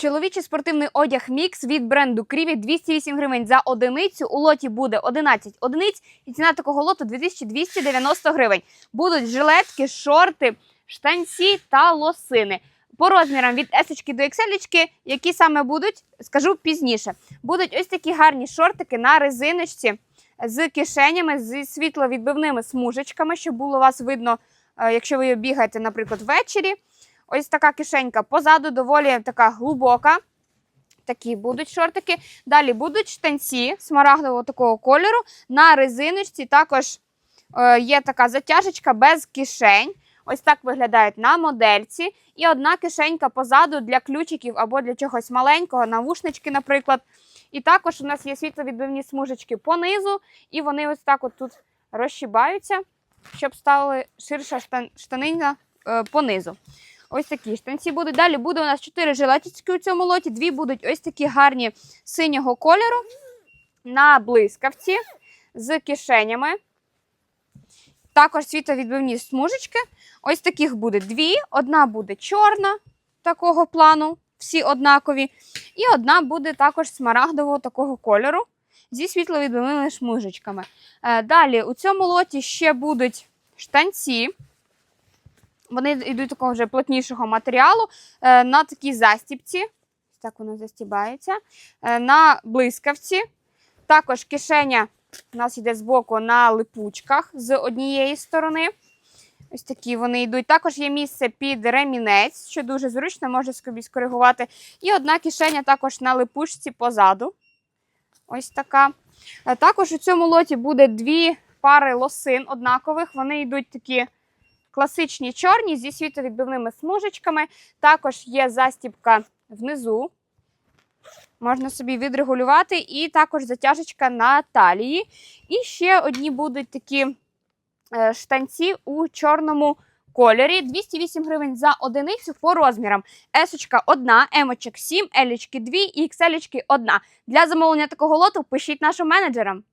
Чоловічий спортивний одяг мікс від бренду Кріві 208 гривень за одиницю. У лоті буде 11 одиниць, і ціна такого лоту 2290 гривень. Будуть жилетки, шорти, штанці та лосини. По розмірам від S до XL, які саме будуть, скажу пізніше. Будуть ось такі гарні шортики на резиночці з кишенями, з світловідбивними смужечками, щоб було вас видно, е, якщо ви бігаєте, наприклад, ввечері. Ось така кишенька позаду, доволі така глибока. Такі будуть шортики. Далі будуть штанці смарагдового такого кольору. На резиночці також е, є така затяжечка без кишень. Ось так виглядають на модельці. І одна кишенька позаду для ключиків або для чогось маленького, навушнички, наприклад. І також у нас є світловідбивні смужечки понизу, і вони ось так от тут розщібаються, щоб стала ширша штан- штанина е, понизу. Ось такі штанці будуть. Далі буде у нас 4 жилеточки у цьому лоті. Дві будуть ось такі гарні синього кольору на блискавці з кишенями. Також світловідбивні смужечки. Ось таких буде дві. Одна буде чорна такого плану, всі однакові. І одна буде також смарагдового такого кольору зі світловідбивними смужечками. Е, Далі у цьому лоті ще будуть штанці. Вони йдуть такого вже плотнішого матеріалу е, на такій застіпці. Так воно застібається. Е, На блискавці. Також кишеня у нас йде збоку на липучках з однієї сторони. Ось такі вони йдуть. Також є місце під ремінець, що дуже зручно, можна собі скоригувати. І одна кишеня також на липучці позаду. Ось така. Е, Також у цьому лоті буде дві пари лосин однакових. Вони йдуть такі класичні чорні зі світовідбивними смужечками. Також є застібка внизу. Можна собі відрегулювати, і також затяжечка на талії. І ще одні будуть такі е, штанці у чорному кольорі. 208 гривень за одиницю по розмірам. Есочка 1, емочок 7, елічки 2 і ікселічки 1. Для замовлення такого лоту пишіть нашим менеджерам.